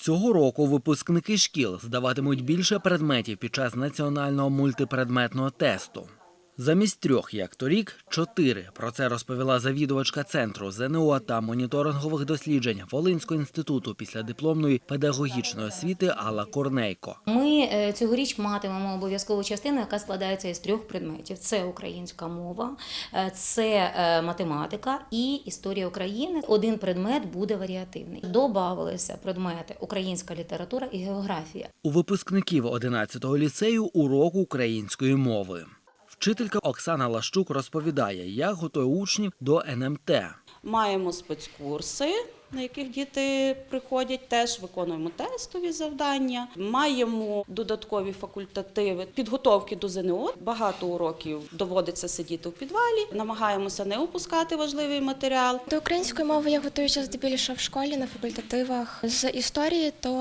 Цього року випускники шкіл здаватимуть більше предметів під час національного мультипредметного тесту. Замість трьох, як торік, чотири. Про це розповіла завідувачка центру ЗНО та моніторингових досліджень Волинського інституту післядипломної педагогічної освіти Алла Корнейко. Ми е, цьогоріч матимемо обов'язкову частину, яка складається із трьох предметів: це українська мова, е, це е, математика і історія України. Один предмет буде варіативний. Добавилися предмети українська література і географія. У випускників 11-го ліцею урок української мови. Вчителька Оксана Лащук розповідає, як готує учнів до НМТ. Маємо спецкурси, на яких діти приходять, теж виконуємо тестові завдання. Маємо додаткові факультативи підготовки до ЗНО. Багато уроків доводиться сидіти в підвалі. Намагаємося не опускати важливий матеріал. До української мови я готуюся здебільшого в школі на факультативах. З історії то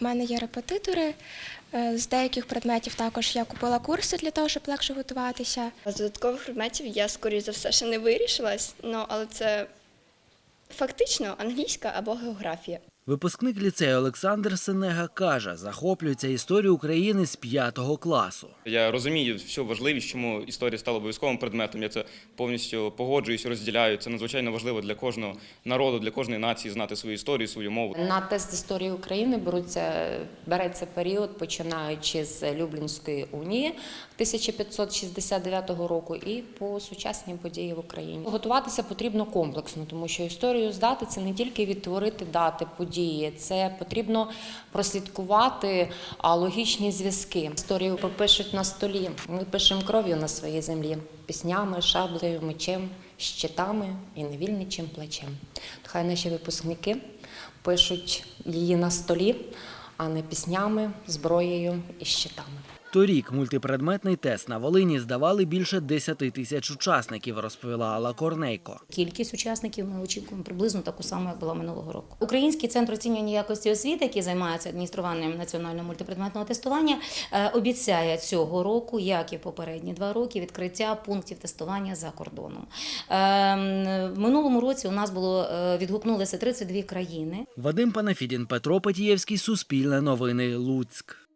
в мене є репетитори. Е, З деяких предметів також я купила курси для того, щоб легше готуватися. З додаткових предметів я, скоріш за все, ще не вирішилась, але це фактично англійська або географія. Випускник ліцею Олександр Сенега каже, захоплюється історією України з 5 класу. Я розумію всю важливість, чому історія стала обов'язковим предметом. Я це повністю погоджуюсь, розділяю. Це надзвичайно важливо для кожного народу, для кожної нації знати свою історію, свою мову. На тест історії України беруться, береться період, починаючи з Люблінської унії 1569 року і по сучасні події в Україні. Готуватися потрібно комплексно, тому що історію здати це не тільки відтворити дати, події, це потрібно прослідкувати логічні зв'язки. Історію пропишуть на столі. Ми пишемо кров'ю на своїй землі, піснями, шаблею, мечем, щитами і невільничим плечем. Хай наші випускники пишуть її на столі, а не піснями, зброєю і щитами. Торік мультипредметний тест на Волині здавали більше 10 тисяч учасників, розповіла Алла Корнейко. Кількість учасників ми очікуємо приблизно таку саму, як була минулого року. Український центр оцінювання якості освіти, який займається адмініструванням національного мультипредметного тестування, е, обіцяє цього року, як і попередні два роки, відкриття пунктів тестування за кордоном. Е, В минулому році у нас було е, відгукнулися 32 країни. Вадим Панафідін, Петро Петієвський, Суспільне новини, Луцьк.